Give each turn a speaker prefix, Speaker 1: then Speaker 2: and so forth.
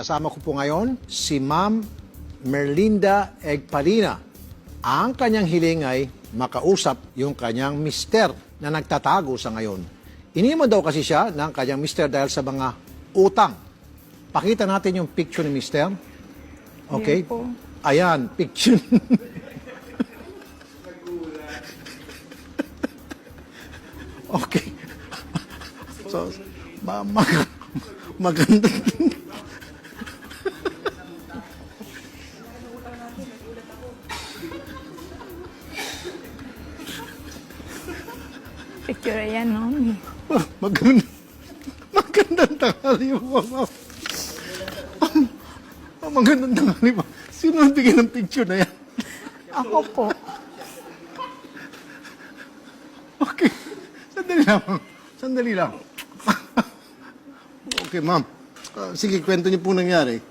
Speaker 1: Kasama ko po ngayon si Ma'am Merlinda Egpalina. Ang kanyang hiling ay makausap yung kanyang mister na nagtatago sa ngayon. Iniwan daw kasi siya ng kanyang mister dahil sa mga utang. Pakita natin yung picture ni mister. Okay?
Speaker 2: Ayan
Speaker 1: picture. okay. So, ma mag maganda.
Speaker 2: Picture yan, no?
Speaker 1: maganda. Magandang tanghali mo, ma'am. Ah, magandang tanghali mo. Sino ang bigyan ng picture na yan?
Speaker 2: Ako po.
Speaker 1: Okay. Sandali lang. Sandali lang. okay, ma'am. Ah, sige, kwento niyo po nangyari.